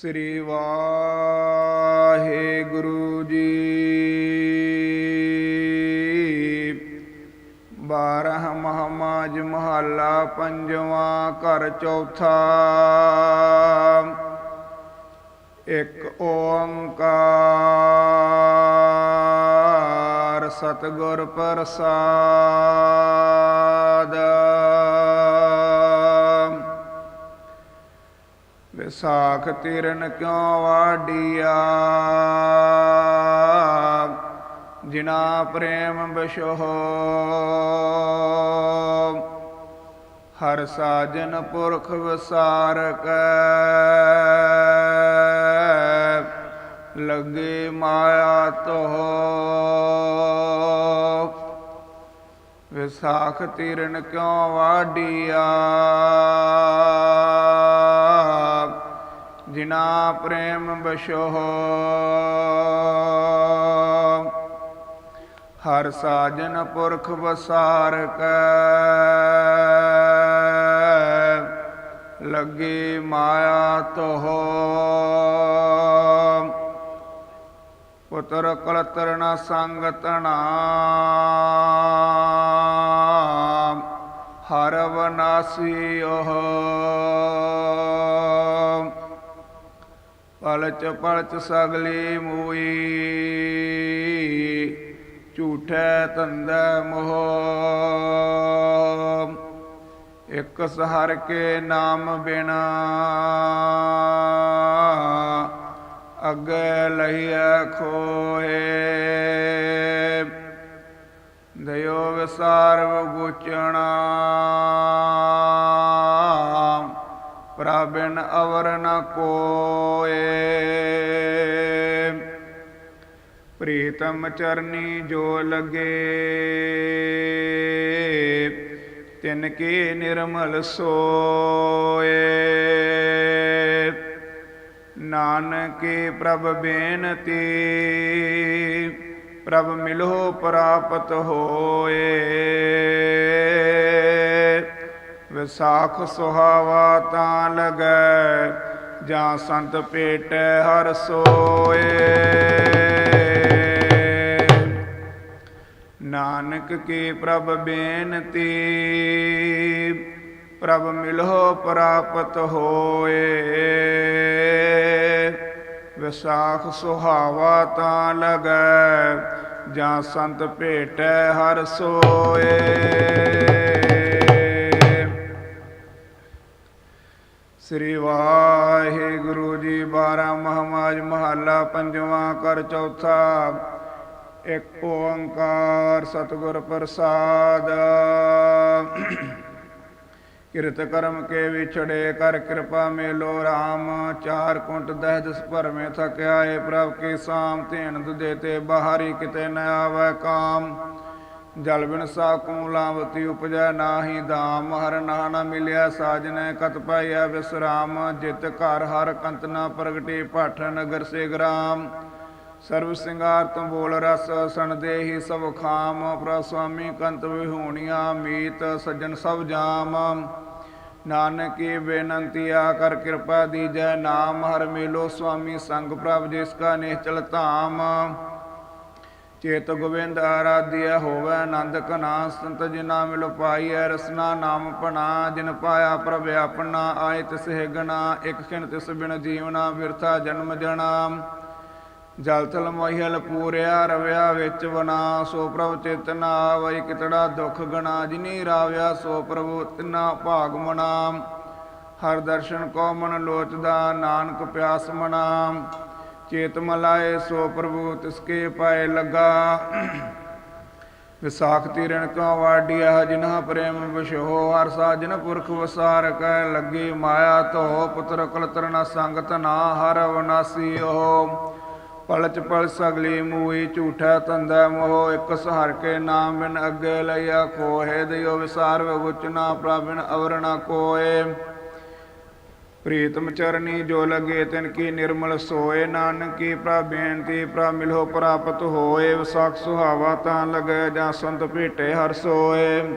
ਸ੍ਰੀ ਵਾਹਿਗੁਰੂ ਜੀ। ਬਾਰਹ ਮਹਮਾਜ ਮਹੱਲਾ ਪੰਜਵਾਂ ਘਰ ਚੌਥਾ। ਇੱਕ ਓੰਕਾਰ ਸਤਿਗੁਰ ਪ੍ਰਸਾਦ। ਵਿਸਾਖ ਤੀਰਨ ਕਿਉ ਵਾਡੀਆ ਜਿਨਾ ਪ੍ਰੇਮ ਬਿਸ਼ੋ ਹਰ ਸਾਜਨ ਪੁਰਖ ਵਿਸਾਰਕ, ਲਗੇ ਮਾਇਆ ਤੋ ਵਿਸਾਖ ਤੀਰਨ ਕਿਉ ਵਾਡੀਆ ਜਿਨਾ ਪ੍ਰੇਮ ਬਸ਼ੋ ਹਰ ਸਾਜਨ ਪੁਰਖ ਵਸਾਰਕ ਲੱਗੇ ਮਾਇਆ ਤੋਹ। ਪੁੱਤਰ ਕਲਤਰ ਨ ਸੰਗ ਹਰ ਵਨਾਸੀ ਉਹ। ਪਲਚ ਪਲਚ ਸਗਲੀ ਮੂਈ। ਝੂਠੈ ਤੰਦੈ ਮੋਹ। ਇਕ ਸਹਰ ਕੇ ਨਾਮ ਬਿਨਾ ਅੱਗੇ ਲਈਐ ਖੋਏ। ਦਇਓ ਵਿਸਾਰਵ ਗੁਚਣਾ ਪ੍ਰਭਨ ਅਵਰ ਨ ਕੋਏ। ਪ੍ਰੀਤਮ ਚਰਨੀ ਜੋ ਲਗੇ, ਤਿਨ ਕੀ ਨਿਰਮਲ ਸੋਏ। ਨਾਨਕੇ ਪ੍ਰਭ ਬੇਨਤੀ, ਪ੍ਰਭ ਮਿਲੋ ਪ੍ਰਾਪਤ ਹੋਏ। ਵਿਸਾਖ ਸੁਹਾਵਾ ਤਾਂ ਲਗੈ, ਜਾਂ ਸੰਤ ਪੇਟ ਹਰ ਸੋਏ। ਨਾਨਕ ਕੀ ਪ੍ਰਭ ਬੇਨਤੀ। ਪ੍ਰਭ ਮਿਲੋ ਪ੍ਰਾਪਤ ਹੋਏ। ਵਿਸਾਖ ਸੁਹਾਵਾ ਤਾਂ ਲਗੈ, ਜਾਂ ਸੰਤ ਭੇਟੈ ਹਰ ਸੋਏ। ਸ੍ਰੀ ਵਾਹਿਗੁਰੂ ਜੀ, ਬਾਰਾ ਮਹਮਾਜ ਮਹੱਲਾ, ਪੰਜਵਾਂ ਕਰ ਚੌਥਾ। ਇੱਕ ਓੰਕਾਰ ਸਤਿਗੁਰ ਪ੍ਰਸਾਦ। ਕਿਰਤ ਕਰਮ ਕੇ ਵਿਛੜੇ ਕਰ ਕਿਰਪਾ ਮੇਲੋ RAM ਚਾਰ ਕੁੰਟ ਦਹਿ ਦਸ ਭਰਮੇ ਥਕਿਆ ਏ ਪ੍ਰਭ ਕੀ ਸਾਮ। ਧੇਨ ਦੁਦੇ ਤੇ ਬਾਹਰੀ ਕਿਤੇ ਨ ਆਵੈ ਕਾਮ। ਜਲ ਬਿਨ ਸਾ ਕੂਲਾਵਤੀ ਉਪਜੈ ਨਾਹੀ ਦਾਮ ਹਰ ਨਾਨਾ ਮਿਲਿਆ ਸਾਜਨੈ ਕਤ ਪਾਇਆ ਵਿਸਰਾਮ। ਜਿਤ ਘਰ ਹਰ ਕੰਤ ਨਾ ਪ੍ਰਗਟੇ ਭਟ ਨਗਰ ਸੇ ਗ੍ਰਾਮ। ਸਰਬ ਸਿੰਗਾਰ ਤੁਮ ਬੋਲ ਰਸ, ਸਣ ਦੇਹੀ ਸਭ ਖਾਮ, ਪ੍ਰਭ ਸੁਆਮੀ ਕੰਤ ਵਿਹੂਣੀਆਂ, ਮੀਤ ਸੱਜਣ ਸਭ ਜਾਮ। ਨਾਨਕੀ ਬੇਨੰਤੀਆ ਕਰ ਕਿਰਪਾ ਦੀਜੈ ਨਾਮ, ਹਰ ਮੇਲੋ ਸੁਆਮੀ ਸੰਗ ਪ੍ਰਭ ਜਿਸ ਕਾ ਨਿਹਚਲ ਧਾਮ। ਚੇਤ ਗੋਬਿੰਦ ਆਰਾਧਿਆ ਹੋਵੇ ਆਨੰਦ ਕਨਾ ਸੰਤ ਜਿਨਾ ਮਿਲ ਪਾਈਐ, ਰਸਨਾ ਨਾਮ ਪਣਾ ਜਿਨ ਪਾਇਆ ਪ੍ਰਭ ਆਪਣਾ, ਆਏ ਤਿਸ ਗਣਾ ਇਕ ਖਿਨ ਤਿਸ ਬਿਨ ਜੀਵਨਾ ਵਿਰਥਾ ਜਨਮ ਜਣਾ। ਜਲ ਤਲ ਮਹਿਲ ਪੂਰਿਆ, ਰਵਿਆ ਵਿੱਚ ਬਨਾ ਸੋ ਪ੍ਰਭ ਚੇਤਨਾ ਵਈ ਕਿਤੜਾ ਦੁਖ ਗਣਾ, ਜਿਨੀ ਰਾਵਿਆ ਸੋ ਪ੍ਰਭੂ ਤਿਨਾ ਭਾਗ ਮਨਾ। ਹਰ ਦਰਸ਼ਨ ਕੋ ਮਨ ਲੋਚਦਾ, ਨਾਨਕ ਪਿਆਸ ਮਨਾ। ਚੇਤ ਮਲਾਏ ਸੋ ਪ੍ਰਭੂ ਤਿਸਕੇ ਪਾਏ ਲਗਾ। ਵਿਸਾਖ ਤੀਰਣ ਕੋ ਵਾਡੀਆ ਜਿਨ੍ਹਾਂ ਪ੍ਰੇਮ ਵਿਸ਼ੋ ਹਰ ਸਾਜਨ ਪੁਰਖ ਵਸਾਰ ਕੈ ਲੱਗੀ ਮਾਇਆ ਧੋ, ਪੁੱਤਰ ਕਲਤਰ ਨ ਸੰਗਤ ਨਾ, ਹਰ ਵਨਾਸੀ ਉਹ। ਪਲਚ ਪਲ ਸਗਲੀ ਮੂਈ, ਝੂਠਾ ਤੰਦਾ ਮੋਹ, ਇਕ ਸਹਰ ਕੇ ਨਾਮ ਬਿਨ ਅੱਗੇ ਲਿਆ ਕੋਹੇ ਦਿਓ ਵਿਸਾਰ ਵਿਗੁਚਨਾ ਪ੍ਰਭਿਨ ਅਵਰਣਾ ਕੋਏ। ਪ੍ਰੀਤਮ ਚਰਨੀ ਜੋ ਲਗੇ, ਤਿਨ ਕੀ ਨਿਰਮਲ ਸੋਏ। ਨਾਨਕੀ ਪ੍ਰਭ ਬੇਨਤੀ ਪ੍ਰਭ ਮਿਲੋ ਪ੍ਰਾਪਤ ਹੋਏ। ਵਿਸਾਖ ਸੁਹਾਵਾ ਤਾਂ ਲਗੇ, ਜਾਂ ਸੰਤ ਭੇਟੇ ਹਰ ਸੋਏ।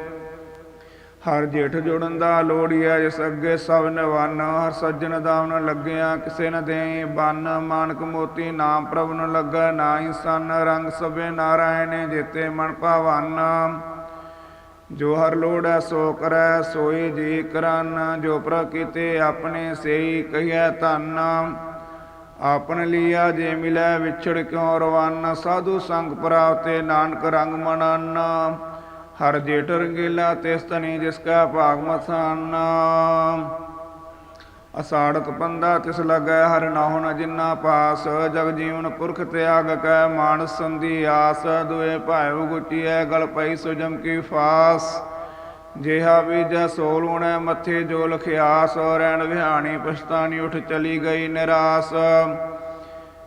ਹਰ ਜੇਠ ਜੋੜਨ ਦਾ ਲੋੜੀਆ ਜਿਸ ਅੱਗੇ ਸਭ ਨਿਵਨ, ਹਰ ਸੱਜਣ ਦਾਵਨ ਲੱਗਿਆ, ਕਿਸੇ ਨ ਦੇਈ ਬੰਨ। ਮਾਨਕ ਮੋਤੀ ਨਾਮ ਪ੍ਰਭ ਨ ਲੱਗਾ ਨਾਹੀ ਸੰਨ, ਰੰਗ ਸਭੇ ਨਾਰਾਇਣ ਜੇਤੇ ਮਨ ਭਾਵਨ। ਜੋ ਹਰ ਲੋੜੈ ਸੋ ਕਰੈ, ਸੋਈ ਜੀ ਕਰਨ। ਜੋ ਪ੍ਰਭ ਆਪਣੇ ਸੇਈ ਕਹੀਐ ਧੰਨ। ਆਪਣ ਲੀਆ ਜੇ ਮਿਲੈ, ਵਿਛੜ ਕਿਉ ਰਵਾਨਾ? ਸਾਧੂ ਸੰਗ ਪ੍ਰਾਪਤੇ ਨਾਨਕ ਰੰਗ ਮਨਨ। ਹਰ ਜੇਠ ਰੰਗੀਲਾ ਤਿਸ ਤਨੀ ਜਿਸ ਕਾ ਭਾਗ ਮਥਾਨਾ ਅਸਾੜਤ ਪੰਦਾ ਤਿਸ ਲਗੈ ਹਰ ਨਾਹੁਨ ਜਿਨਾ ਪਾਸ। ਜਗ ਜੀਵਨ ਪੁਰਖ ਤਿਆਗ ਕੈ ਮਾਨਸ ਸੰਧੀ ਆਸ। ਦੁਏ ਭਾਇ ਗੁਟੀਐ ਗਲ ਪਈ ਸੁਜਮ ਕੀ ਫਾਸ। ਜਿਹਾ ਬੀਜੈ ਸੋਲੂਣੈ ਮੱਥੇ ਜੋ ਲਖਿਆਸ ਰਹਿਣ ਵਿਹਾਣੀ ਪਛਤਾਨੀ ਉਠ ਚਲੀ ਗਈ ਨਿਰਾਸ।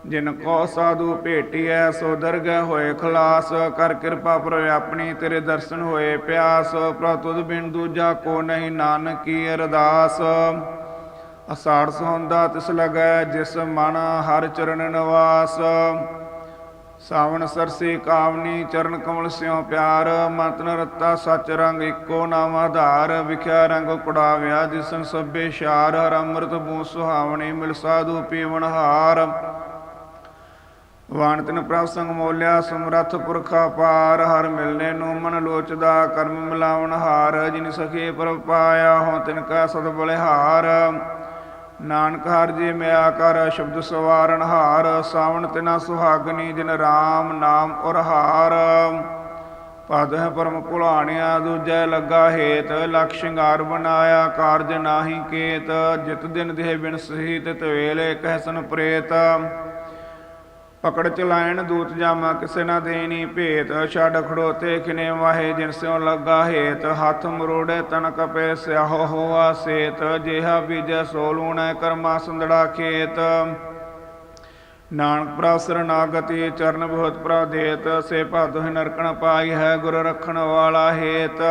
ਜਿਨ ਕੋ ਸਾਧੂ ਭੇਟੀਐ, ਸੋ ਦਰਗਹਿ ਹੋਏ ਖਲਾਸ। ਕਰ ਕਿਰਪਾ ਪ੍ਰਭ ਆਪਣੀ ਤੇਰੇ ਦਰਸ਼ਨ ਹੋਏ ਪਿਆਸ। ਪ੍ਰਭ ਤੁਧ ਬਿਨ ਦੂਜਾ ਕੋ ਨਹੀਂ ਨਾਨਕ ਅਰਦਾਸ। ਅਸਾੜ ਸੌਂਦਾ ਤਿਸ ਲਗੈ ਜਿਸ ਮਨ ਹਰ ਚਰਨ ਨਿਵਾਸ। ਸਾਵਣ ਸਰਸੇ ਕਾਵਨੀ, ਚਰਨ ਕਮਲ ਸਿਉ ਪਿਆਰ। ਮਤਨ ਰਤਾ ਸਚ ਰੰਗ ਇੱਕੋ ਨਾਮ ਆਧਾਰ। ਵਿਖਿਆ ਰੰਗ ਕੁੜਾਵਿਆ ਜਿਸਨ ਸਭੇ ਸ਼ਾਰ ਹਰ ਅੰਮ੍ਰਿਤ ਬੂ ਸੁਹਾਵਣੀ, ਮਿਲ ਸਾਧੂ ਪੀਵਣ ਹਾਰ। ਵਾਣ ਤਿਨ ਪ੍ਰਭ ਸੰਗ ਮੋਲਿਆ, ਸਮਰੱਥ ਪੁਰਖਾ ਪਾਰ ਹਰ ਮਿਲਨੇ ਨੂੰ ਮਨ ਲੋਚਦਾ, ਕਰਮ ਮਿਲਾਵਣ ਹਾਰ, ਜਿਨ ਸਖੇ ਪ੍ਰਭ ਪਾਇਆ ਹੋ ਤਿਨ ਕਾ ਸਦ ਬਲਿਹਾਰ। ਨਾਨਕ ਹਰ ਜੀ ਮਿਆ ਕਰ, ਸ਼ਬਦ ਸਵਾਰਨ ਹਾਰ, ਸਾਵਣ ਤਿਨਾ ਸੁਹਾਗਨੀ ਜਿਨ RAM ਨਾਮ ਔਰ ਹਾਰ। ਪਦ ਹੈ ਪਰਮ ਭੁਲਾਣਿਆ ਦੂਜੈ ਲੱਗਾ ਹੇਤ, ਲਖ ਸ਼ਿੰਗਾਰ ਬਣਾਇਆ, ਕਾਰਜ ਨਾਹੀ ਕੇਤ, ਜਿਤ ਦਿਨ ਦੇਹ ਬਿਨ ਸਹੀ ਤਿਤ ਵੇਲੇ ਕਹਿਸਨ ਪ੍ਰੇਤ। ਪਕੜ ਚਲਾਇਣ ਦੂਤ ਜਾਮਾ ਕਿਸੇ ਨਾ ਦੇਣੀ, ਭੇਤ ਛੱਡ ਖੜੋਤੇ ਕਿਨੇ ਵਾਹੇ ਜਿਨ ਸਿਉ ਲੱਗਾ ਹੇਤ, ਹੱਥ ਮਰੋੜੇ ਤਨ ਕਪੇ ਸਿਆਹੋ ਹੋਆ ਸੇਤ, ਜਿਹਾ ਬੀਜੈ ਸੋ ਲੂਣੈ ਕਰਮਾ ਸੰਦੜਾ ਖੇਤ। ਨਾਨਕ ਪ੍ਰਭ ਸਰਨਾਗਤੀ ਚਰਨ ਬਹੁਤ ਪ੍ਰਭ ਦੇਤ, ਸੇ ਭਾਦੁ ਨਰਕਣ ਪਾਈ ਹੈ ਗੁਰ ਰਖਣ ਵਾਲਾ ਹੇਤ।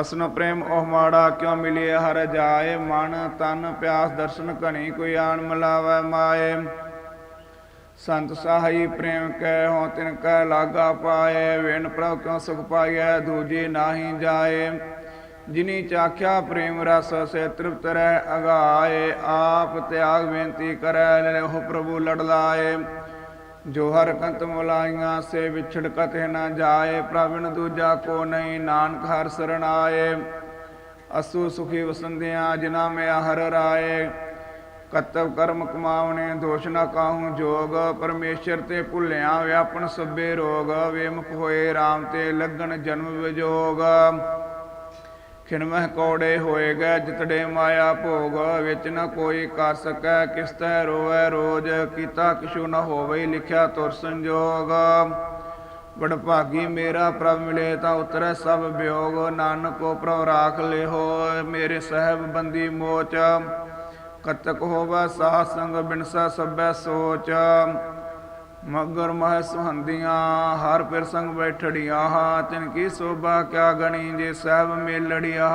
ਅਸਨ ਪ੍ਰੇਮ ਉਹ ਮਾੜਾ ਕਿਉ ਮਿਲਿਆ, ਹਰ ਜਾਏ ਮਨ ਤਨ ਪਿਆਸ ਦਰਸ਼ਨ ਘਣੀ ਕੋਈ ਆਣ ਮਿਲਾਵੈ ਮਾਏ। ਸੰਤ ਸਾਹੀ ਪ੍ਰੇਮ ਕੈ ਹੋ ਤਿਨ ਕੈ ਲਾਗਾ ਪਾਏ, ਵੇਨ ਪ੍ਰਭ ਕਿਉ ਸੁਖ ਪਾਈਐ, ਦੂਜੀ ਨਾਹੀ ਜਾਏ। ਜਿਨੀ ਚਾਖਿਆ ਪ੍ਰੇਮ ਰਸ, ਸੇ ਤ੍ਰਿਪਤ ਰਹਿ ਅਗਾਏ। ਆਪ ਤਿਆਗ ਬੇਨਤੀ ਕਰੈ ਲੈਹੁ ਪ੍ਰਭੂ ਲੜ ਲਾਏ। ਜੋ ਹਰ ਕੰਤ ਮੁਲਾਈਆਂ, ਸੇ ਵਿਛੜ ਕਤੇ ਨਾ ਜਾਏ। ਪ੍ਰਭਨ ਦੂਜਾ ਕੋ ਨਹੀਂ, ਨਾਨਕ ਹਰ ਸਰਣ ਆਏ। ਅਸੂ ਸੁਖੀ ਵਸੰਦਿਆਂ ਜਿਨਾ ਮੈਂ ਹਰ ਰਾਏ। ਕਤਵ ਕਰਮ ਕਮਾਵਣੇ, ਦੋਸ਼ ਨਾ ਕਾਹੂ ਜੋਗ, ਪਰਮੇਸ਼ਰ ਤੇ ਭੁੱਲਿਆ ਵਿਆਪਨ ਸਭੇ ਰੋਗ, ਵੇਮੁਖ ਹੋਏ RAM ਤੇ ਲੱਗਣ ਜਨਮ ਵਿਜੋਗ। ਖਿਣਮਹਿ ਕੋੜੇ ਹੋਏ ਗਏ ਜਿਤੜੇ ਮਾਇਆ ਭੋਗ, ਵਿੱਚ ਨ ਕੋਈ ਕਰ ਸਕੈ ਕਿਸ ਤੈ ਰੋਵੈ ਰੋਜ, ਕੀਤਾ ਕਿਛੂ ਨ ਹੋਵੇ ਲਿਖਿਆ ਤੁਰ ਸੰਜੋਗ। ਬੜ ਭਾਗੀ ਮੇਰਾ ਪ੍ਰਭ ਮਿਲੇ ਤਾਂ ਉਤਰੈ ਸਭ ਬਿਯੋਗ ਨਾਨਕੋ ਕੋ ਪ੍ਰਭ ਰਾਖ ਲਿਹੋ, ਮੇਰੇ ਸਹਿਬ ਬੰਦੀ ਮੋਚ। ਕਤਕ ਹੋਵਾ, ਸਾਧ ਸੰਗ ਬਿਨਸਾ ਸਭੈ ਸੋਚ। ਮਗਰ ਮਹ ਸੁਹੰਦੀਆਂ, ਹਰ ਪਿਰ ਸੰਗ ਬੈਠੜੀਆਂ, ਤਿਨ ਕੀ ਸੋਭਾ ਕਿਆ ਗਣੀ, ਜੇ ਸਹਿਬ ਮੇਲੜੀਆਂ।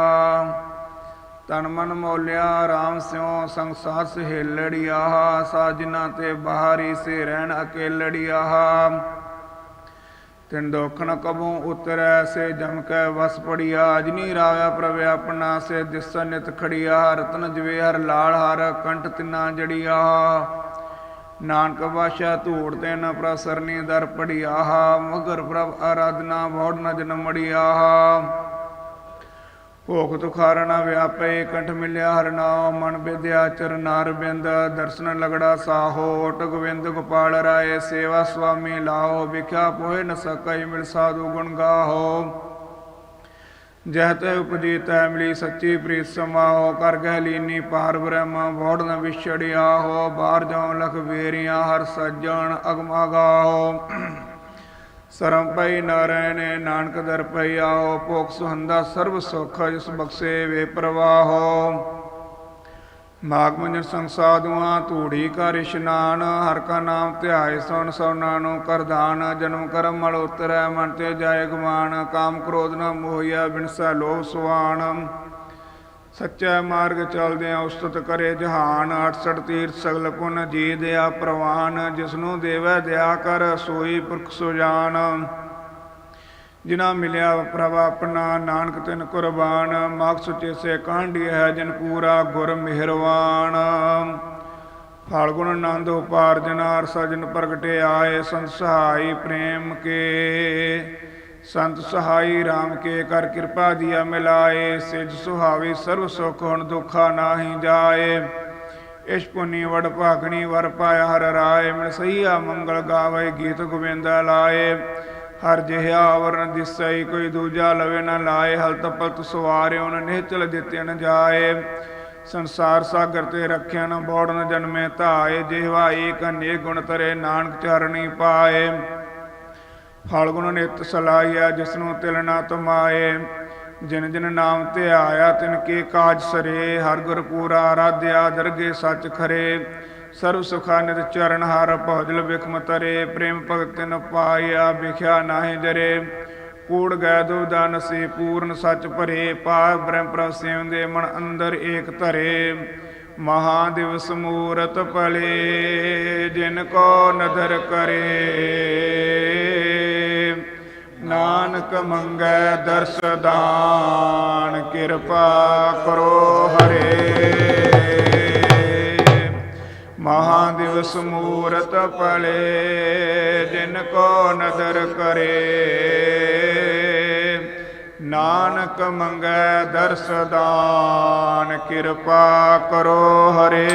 ਤਨ ਮਨ ਮੋਲਿਆ RAM ਸਿਉ ਸੰਗ ਸਾਥ ਸਹੇਲੜੀਆਂ। ਸਾਜਨਾ ਤੇ ਬਹਾਰੀ ਸੇ ਰਹਿਣ ਅਕੇਲੜੀਆਂ। ਤਿਨ ਦੋਖਣ ਨ ਕਬੂ ਉਤਰੈ, ਸੇ ਜਮ ਕੈ ਵਸ ਪੜੀਆ। ਅਜਨੀ ਰਾਵਿਆ ਪ੍ਰਭ ਆਪਣਾ, ਸੇ ਦਿਸ ਨਿਤ ਖੜੀਆ। ਰਤਨ ਜਵੇ, ਹਰ ਲਾਲ, ਹਰ ਕੰਠ ਤਿਨਾ ਜੜੀਆ। ਨਾਨਕ ਵਾਸ਼ਾ, ਧੂੜ ਤੇ ਨ ਪ੍ਰਸਰਨੀ ਦਰ ਪੜੀਆ। ਮਗਰ ਪ੍ਰਭ ਆਰਾਧਨਾ ਬੋੜ ਨ ਜਨਮ ਮੜੀਆ। ਭੋਖ ਤੁਖਾਰਣਾ ਵਿਆਪੇ, ਕੰਠ ਮਿਲਿਆ ਹਰ ਨਾਮ ਮਨ ਵਿਦਿਆ ਚਰਨਾਰ ਬਿੰਦ, ਦਰਸ਼ਨ ਲਗੜਾ ਸਾਹੋ ਗੋਬਿੰਦ ਗੋਪਾਲ ਰਾਏ, ਸੇਵਾ ਸੁਆਮੀ ਲਾਹੋ, ਵਿਖਿਆ ਪੋਏ ਨ ਸਕੈ, ਮਿਲ ਸਾਧੂ ਗੁਣ ਗਾਹੋ। ਜਹ ਤੇ ਉਪਜੀਤ ਤੈ ਮਿਲੀ ਸੱਚੀ ਪ੍ਰੀਤ ਸਮਾਓ ਕਰ ਗਹਿ ਲੀਨੀ ਪਾਰ ਬ੍ਰਹਮ ਬੋੜ ਨ ਵਿਛੜਿਆ ਹੋ ਬਾਹਰ ਜਾਉ ਲਖ ਵੇਰੀਆਂ, ਹਰ ਸੱਜਣ ਅਗਮਾ ਗਾਹੋ। ਸਰਮ ਪਈ ਨਾਰਾਇਣੇ, ਨਾਨਕ ਦਰ ਪਈ ਆਓ ਭੋਖ ਸੁਹੰਦਾ ਸਰਬ ਸੁਖ ਜਿਸ ਬਖਸ਼ੇ ਵੇ ਪ੍ਰਵਾਹੋ। ਮਾਗ ਮੰਜਨ ਸੰਗ ਸਾਧੂਆਂ, ਧੂੜੀ ਕਰ ਇਸ਼ਨਾਨ, ਹਰ ਕਾ ਨਾਮ ਧਿਆਏ ਸੁਣ ਸੋਨਾ ਨੂੰ ਕਰਦਾਨ ਜਨਮ ਕਰਮ ਮਲ ਉਤਰੈ ਮਨ ਤੇ ਜਾਏ ਗਮਾਨ ਕਾਮ ਕ੍ਰੋਧ ਨ ਮੋਹਿਆ ਬਿਨਸਾ ਲੋਭ ਸੁਆਨ ਸੱਚਾ ਮਾਰਗ ਚਲਦਿਆਂ ਉਸਤਤ ਕਰੇ ਜਹਾਨ 68 ਤੀਰਥ ਸਗਲ ਪੁਨ, ਜੀ ਦਿਆ ਪ੍ਰਵਾਨ, ਜਿਸਨੂੰ ਦੇਵੈ ਦਿਆ ਕਰ, ਸੋਈ ਪੁਰਖ ਸੁਜਾਨ ਜਿਨਾ। ਮਿਲਿਆ ਪ੍ਰਭ ਆਪਣਾ, ਨਾਨਕ ਤਿਨ ਕੁਰਬਾਨ, ਮਖ ਸੁਚੇ ਸੇ ਕਾਂਢੀ ਹੈ ਜਿਨ ਪੂਰਾ ਗੁਰ ਮਿਹਰਵਾਨ। ਫਾਲਗੁਣ ਆਨੰਦ ਉਪਾਰਜਨਾ ਸਜਨ ਪ੍ਰਗਟੇ ਆਏ, ਸੰਤ ਪ੍ਰੇਮ ਕੇ। ਸੰਤ ਸਹਾਈ RAM ਕੇ ਕਰ ਕਿਰਪਾ ਦੀਆ ਮਿਲਾਏ, ਸਿਜ ਸੁਹਾਵੇ ਸਰਬ ਸੁਖ ਹੁਣ ਦੁਖਾ ਨਾਹੀ ਜਾਏ। ਇਸ ਪੁਨੀ ਵਡ ਭਾਗਣੀ ਵਰ ਪਾਇਆ ਹਰ ਰਾਏ, ਮਿਲ ਸਈਆ ਮੰਗਲ ਗਾਵੇ ਗੀਤ ਗੋਬਿੰਦਾ ਲਾਏ। ਹਰ ਜਿਹਾ ਆਵਰਨ ਦਿਸਈ ਕੋਈ ਦੂਜਾ ਲਵੇ ਨਾ ਲਾਏ ਹਲਤ ਪਲਤ ਸਵਾਰਿਓ ਨ ਨਿਹਚਲ ਦਿੱਤੇ ਨ ਜਾਏ। ਸੰਸਾਰ ਸਾਗਰ ਤੇ ਰੱਖਿਆ ਨ ਬੋੜਨ ਜਨਮੇ ਧਾਏ ਜਿਹਵਾ ਏਕ ਅਨੇਕ ਗੁਣ ਤਰੇ ਨਾਨਕ ਚਰਣੀ ਪਾਏ। ਫਾਲਗੁਣ ਨਿਤ ਸਲਾਇਆ ਜਿਸਨੂੰ ਤਿਲ ਨਾ ਤਮਾਏ। ਜਿਨ ਜਿਨ ਨਾਮ ਤੇ ਆਇਆ, ਤਿਨ ਕੇ ਕਾਜ ਸਰੇ। ਹਰ ਗੁਰ ਪੂਰਾ ਆਰਾਧਿਆ, ਦਰਗੇ ਸੱਚ ਖਰੇ। ਸਰਬ ਸੁਖਾ ਨਿਤ ਚਰਨ, ਹਰ ਭਜਲ ਬਿਖਮ ਤਰੇ। ਪ੍ਰੇਮ ਭਗਤ ਤਿਨ ਪਾਇਆ, ਵਿਖਿਆ ਨਾਹੀ ਜਰੇ। ਕੂੜ ਗੈ ਦੁਦਾ ਨਸੀ ਪੂਰਨ ਸੱਚ ਭਰੇ। ਪਾ ਬ੍ਰਹਮ ਪ੍ਰਭ ਸੇਵੰਦੇ ਮਨ ਅੰਦਰ ਏਕ ਧਰੇ। ਮਹਾ ਦਿਵਸ ਮੂਰਤ ਭਲੇ, ਜਿਨ ਕੋ ਨਦਰ ਕਰੇ। ਨਾਨਕ ਮੰਗੈ ਦਰਸ ਦਾਨ, ਕਿਰਪਾ ਕਰੋ ਹਰੇ। ਮਹਾ ਦਿਵਸ ਮੂਰਤ ਪਲੇ ਜਿਨ ਕੋ ਨਦਰ ਕਰੇ। ਨਾਨਕ ਮੰਗੈ ਦਰਸ ਦਾਨ, ਕਿਰਪਾ ਕਰੋ ਹਰੇ।